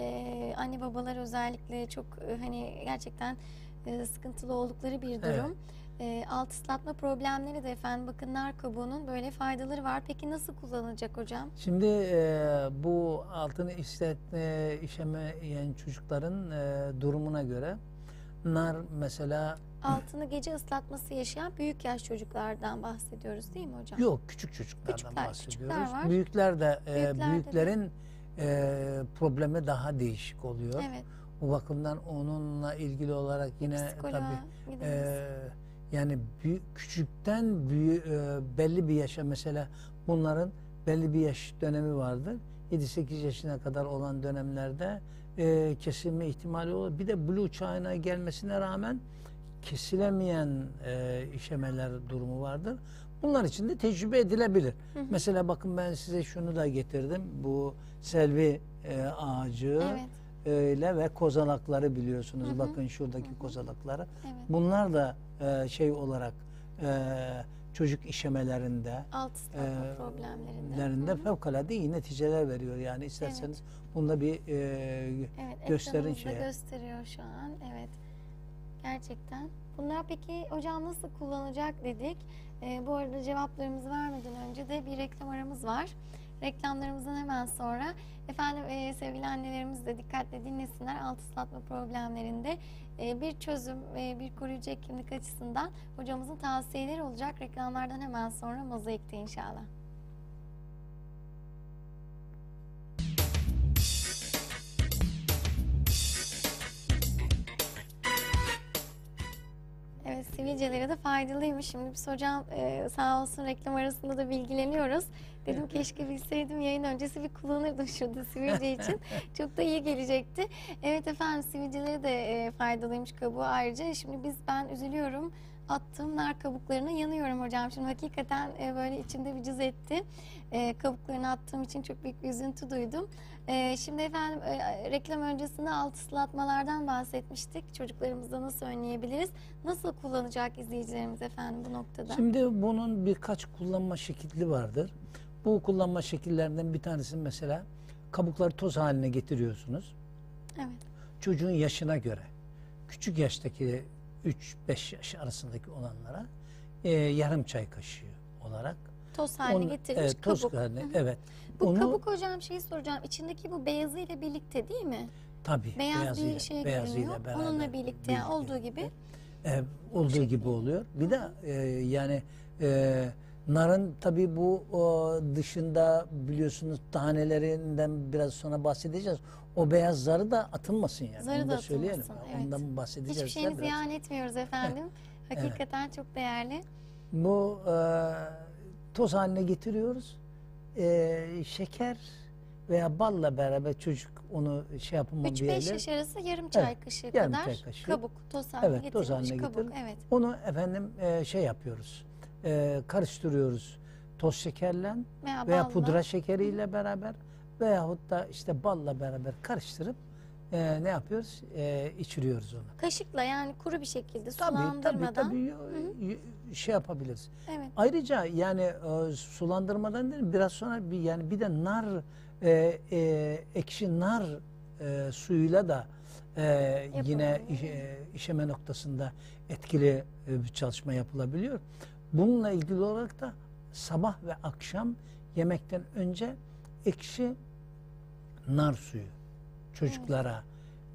e, anne babalar özellikle çok e, hani gerçekten e, sıkıntılı oldukları bir Evet. durum. E, alt ıslatma problemleri de efendim bakın nar kabuğunun böyle faydaları var. Peki nasıl kullanılacak hocam? Şimdi e, bu altını işletme, işemeyen çocukların e, durumuna göre nar mesela Altını gece ıslatması yaşayan büyük yaş çocuklardan bahsediyoruz değil mi hocam? yok küçük çocuklardan Küçükler, bahsediyoruz. küçükler var. Büyükler de e, Büyüklerde de. E, problemi daha değişik oluyor. Evet. Bu bakımdan onunla ilgili olarak yine tabii. Ee, yani büyük, küçükten büyü, e, belli bir yaşa mesela bunların belli bir yaş dönemi vardır. 7-8 yaşına kadar olan dönemlerde e, kesilme ihtimali olur. Bir de blue çağına gelmesine rağmen kesilemeyen e, işemeler durumu vardır. Bunlar için de tecrübe edilebilir. Mesela bakın ben size şunu da getirdim. Bu selvi e, ağacı Evet. ile ve kozalakları biliyorsunuz. Bakın şuradaki kozalakları. Evet. Bunlar da e, şey olarak e, çocuk işemelerinde Alt e, problemlerinde. lerinde fevkalade iyi neticeler veriyor. Yani isterseniz bunda bir e, Evet, gösterin şeye. gösteriyor şu an. Evet. Gerçekten. Bunlar peki hocam nasıl kullanacak dedik. Ee, bu arada cevaplarımızı vermeden önce de bir reklam aramız var. Reklamlarımızdan hemen sonra efendim e, sevgili annelerimiz de dikkatle dinlesinler. Alt ıslatma problemlerinde e, bir çözüm, e, bir koruyucu hekimlik açısından hocamızın tavsiyeleri olacak. Reklamlardan hemen sonra mozaikte inşallah. Sivilcelere de faydalıymış. Şimdi biz hocam e, sağ olsun reklam arasında da bilgileniyoruz. Dedim keşke bilseydim yayın öncesi bir kullanırdım şurada sivilce için. Çok da iyi gelecekti. Evet efendim sivilcelere de e, faydalıymış kabuğu ayrıca. Şimdi biz ben üzülüyorum. Attığım nar kabuklarına yanıyorum hocam. Şimdi hakikaten e, böyle içimde bir cız etti. E, kabuklarını attığım için çok büyük bir üzüntü duydum. E, şimdi efendim e, reklam öncesinde alt ıslatmalardan bahsetmiştik. Çocuklarımızda nasıl önleyebiliriz? Nasıl kullanacak izleyicilerimiz efendim bu noktada? Şimdi bunun birkaç kullanma şekli vardır. Bu kullanma şekillerinden bir tanesi mesela kabukları toz haline getiriyorsunuz. Evet. çocuğun yaşına göre küçük yaştaki 3-5 yaş arasındaki olanlara e, yarım çay kaşığı olarak Toz haline onu- getirilmiş evet, toz kabuk. haline Hı hı. evet. Bu onu kabuk hocam şeyi soracağım. İçindeki bu beyazı ile birlikte değil mi? tabii Beyaz beyazıyla, bir şey beyazıyla beraber Onunla birlikte, yani olduğu gibi. e, olduğu gibi oluyor. Bir de e, yani e, narın tabii bu o, dışında biliyorsunuz tanelerinden biraz sonra bahsedeceğiz. O beyaz zarı da atılmasın yani. Zarı Onu da da söyleyelim. evet. Ondan bahsedeceğiz. Hiçbir şeyini ziyan etmiyoruz efendim. Hakikaten çok değerli. Bu e, toz haline getiriyoruz. E, şeker veya balla beraber çocuk onu şey yapamamayabilir. 3-5 yaş arası yarım çay Evet, kaşığı yarım kadar çay kaşığı. kabuk, toz haline Evet, toz haline kabuk. getirip Evet. Onu efendim e, şey yapıyoruz. E, karıştırıyoruz toz şekerle Veya, veya balla. pudra şekeriyle beraber veyahut da işte balla beraber karıştırıp e, ne yapıyoruz? E, içiriyoruz onu. Kaşıkla yani kuru bir şekilde Tabii tabii sulandırmadan. tabii y- y- şey yapabiliriz. Evet. Ayrıca yani e, sulandırmadan değil biraz sonra bir yani bir de nar e, e, ekşi nar e, suyuyla da e, yine iş- e, işeme noktasında etkili e, bir çalışma yapılabiliyor. Bununla ilgili olarak da sabah ve akşam yemekten önce ekşi nar suyu çocuklara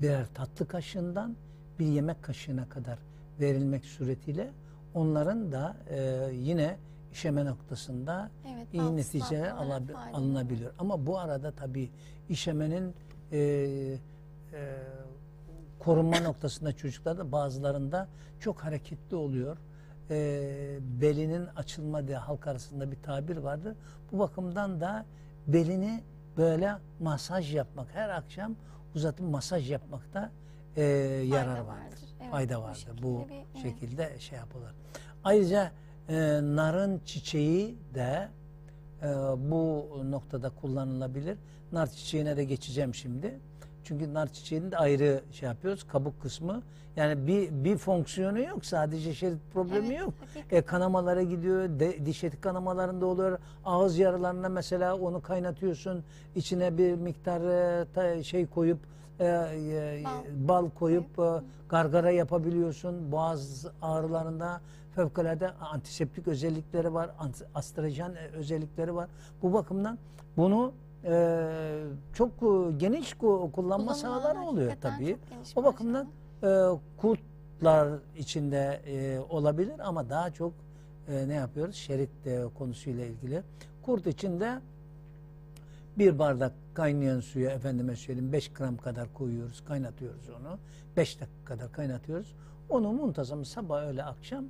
birer tatlı kaşığından bir yemek kaşığına kadar verilmek suretiyle onların da e, yine işeme noktasında Evet, iyi alabi- faydalı. alınabiliyor. Ama bu arada tabii işemenin e, e, korunma noktasında çocuklarda bazılarında çok hareketli oluyor. E, belinin açılma diye halk arasında bir tabir vardır. Bu bakımdan da belini böyle masaj yapmak her akşam uzatıp masaj yapmakta e, yarar vardır. vardır. Evet, Fayda bu vardır. şekilde Bu bir- evet. şekilde şey yapılır. Ayrıca e, narın çiçeği de e, bu noktada kullanılabilir. Nar çiçeğine de geçeceğim şimdi. Çünkü nar çiçeğini de ayrı şey yapıyoruz. Kabuk kısmı. Yani bir bir fonksiyonu yok. Sadece şerit problemi Evet, yok. hakikaten. E, kanamalara gidiyor. De, diş eti kanamalarında oluyor. Ağız yaralarına mesela onu kaynatıyorsun. İçine bir miktar e, ta- şey koyup e, e, Bal. bal koyup e, gargara yapabiliyorsun. Boğaz ağrılarında fevkalade antiseptik özellikleri var. Astrajen e, özellikleri var. Bu bakımdan bunu e, çok geniş ku- kullanma sahaları oluyor tabii. O bakımdan e, kurtlar içinde e, olabilir ama daha çok e, ne yapıyoruz? Şerit e, konusuyla ilgili. Kurt içinde bir bardak kaynayan suya efendime söyleyeyim 5 gram kadar koyuyoruz, kaynatıyoruz onu. 5 dakika kadar kaynatıyoruz. Onu muntazam sabah öğle akşam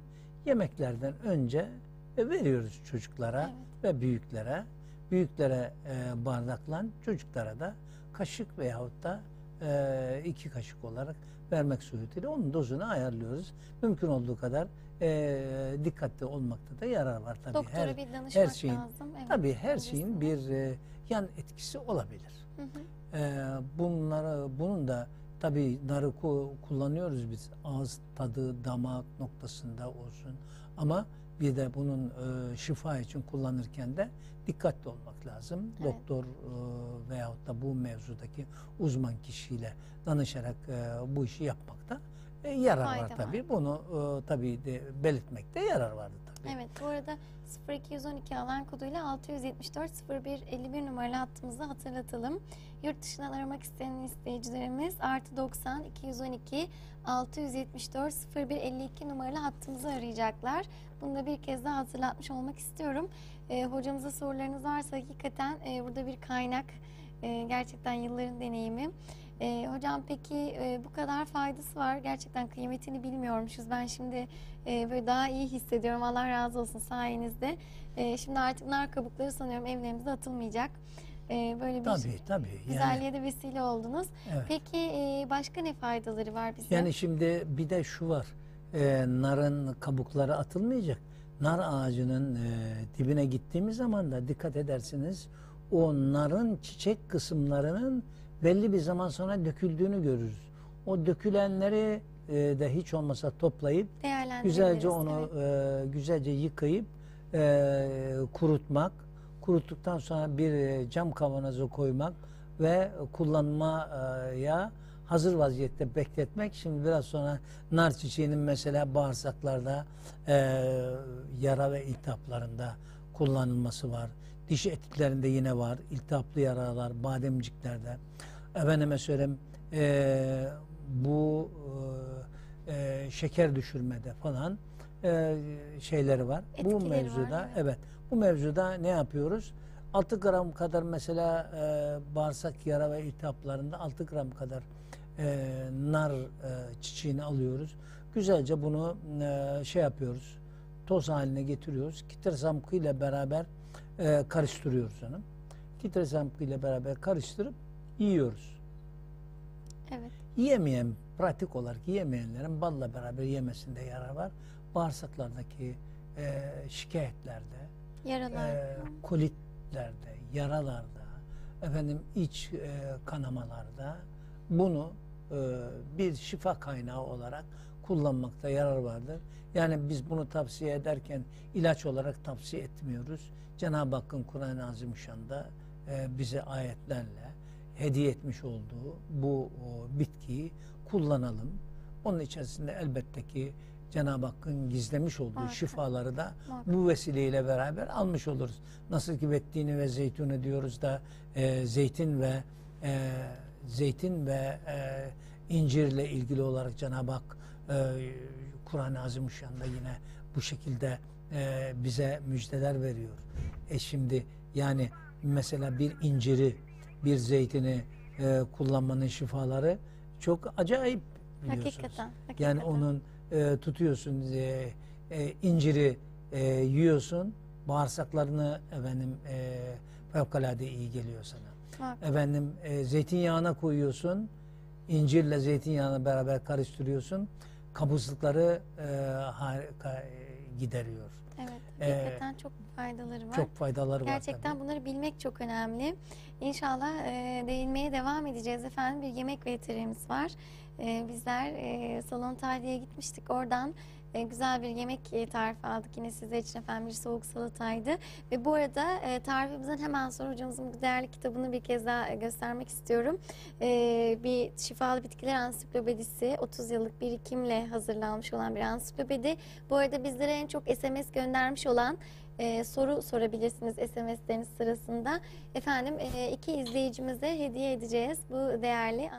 yemeklerden önce e, veriyoruz çocuklara ve büyüklere. Büyüklere e, bardakla, çocuklara da kaşık veyahut da e, iki kaşık olarak vermek suretiyle onun dozunu ayarlıyoruz. Mümkün olduğu kadar e, dikkatli olmakta da yarar var tabii. Doktora her, bir danışmak her şeyin lazım. Evet, tabii her şeyin bir e, yan etkisi olabilir. Hı hı. Ee, bunları bunun da tabii narı ku- kullanıyoruz biz ağız tadı damak noktasında olsun ama bir de bunun e, şifa için kullanırken de dikkatli olmak lazım. Evet. Doktor e, veyahut da bu mevzudaki uzman kişiyle danışarak e, bu işi yapmakta e, yarar Fayda var var. tabii. Bunu e, tabii de belirtmekte yarar vardı tabii. Evet bu arada 0212 alan koduyla 674 0151 numaralı hattımızı hatırlatalım. Yurt dışından aramak isteyen izleyicilerimiz artı 90 212 674 0152 numaralı hattımızı arayacaklar. Bunu da bir kez daha hatırlatmış olmak istiyorum. Ee, hocamıza sorularınız varsa hakikaten e, burada bir kaynak. E, gerçekten yılların deneyimi. E, hocam peki e, bu kadar faydası var. Gerçekten kıymetini bilmiyormuşuz. Ben şimdi e, böyle daha iyi hissediyorum. Allah razı olsun sayenizde. E, şimdi artık nar kabukları sanıyorum evlerimizde atılmayacak. E, böyle bir Tabii tabii. Yani, güzelliğe de vesile oldunuz. evet. Peki e, başka ne faydaları var bize? Yani şimdi bir de şu var. Ee, narın kabukları atılmayacak. Nar ağacının e, dibine gittiğimiz zaman da dikkat edersiniz o narın çiçek kısımlarının belli bir zaman sonra döküldüğünü görürüz. O dökülenleri e, de hiç olmasa toplayıp güzelce onu evet. e, güzelce yıkayıp e, kurutmak, kuruttuktan sonra bir e, cam kavanoza koymak ve kullanmaya hazır vaziyette bekletmek. Şimdi biraz sonra nar çiçeğinin mesela bağırsaklarda e, yara ve iltihaplarında kullanılması var. Diş etkilerinde yine var. İltihaplı yaralar, bademciklerde. Efendime söyleyeyim e, bu e, e, şeker düşürmede falan e, şeyleri var. bu Etkileri var, mevzuda evet. evet. Bu mevzuda ne yapıyoruz? 6 gram kadar mesela e, bağırsak yara ve iltihaplarında 6 gram kadar e, nar e, çiçeğini alıyoruz. Güzelce bunu e, şey yapıyoruz. Toz haline getiriyoruz. Kitresamkı ile beraber e, karıştırıyoruz onu. Kitresamkı ile beraber karıştırıp yiyoruz. Evet. Yiyemeyen, pratik olarak yiyemeyenlerin balla beraber yemesinde yarar var. Bağırsaklardaki e, şikayetlerde, Yaralar. e, kolitlerde, yaralarda, efendim iç e, kanamalarda bunu e, bir şifa kaynağı olarak kullanmakta yarar vardır. Yani biz bunu tavsiye ederken ilaç olarak tavsiye etmiyoruz. Cenab-ı Hakk'ın Kur'an-ı Azimüşşan'da e, bize ayetlerle hediye etmiş olduğu bu o, bitkiyi kullanalım. Onun içerisinde elbette ki Cenab-ı Hakk'ın gizlemiş olduğu Muhakkak. şifaları da Muhakkak. bu vesileyle beraber almış oluruz. Nasıl ki bettini ve zeytunu diyoruz da e, zeytin ve e, zeytin ve e, incirle ilgili olarak Cenab-ı Hak Kur'an-ı Azimüşşan'da yine bu şekilde e, bize müjdeler veriyor. E şimdi yani mesela bir inciri, bir zeytini e, kullanmanın şifaları çok acayip biliyorsunuz. Hakikaten. hakikaten. Yani onun e, tutuyorsun e, e, inciri e, yiyorsun bağırsaklarını efendim e, fevkalade iyi geliyor sana. Muhakkak. Efendim e, zeytinyağına koyuyorsun incirle zeytinyağını beraber karıştırıyorsun kabızlıkları e, harika e, gideriyor. Evet. Ee, Hakikaten çok faydaları var. çok faydaları var. Gerçekten bunları bilmek çok önemli. İnşallah e, değinmeye devam edeceğiz efendim. Bir yemek veterimiz var. E, bizler e, Salon Tali'ye gitmiştik. Oradan e, güzel bir yemek e, tarifi aldık yine sizler için efendim. Bir soğuk salataydı. Ve bu arada e, tarifimizden hemen sonra hocamızın bu değerli kitabını bir kez daha e, göstermek istiyorum. Bir şifalı bitkiler ansiklopedisi 30 yıllık birikimle hazırlanmış olan bir ansiklopedi. Bu arada bizlere en çok SMS göndermiş olan e, soru sorabilirsiniz SMS'leriniz sırasında. Efendim e, iki izleyicimize hediye edeceğiz bu değerli.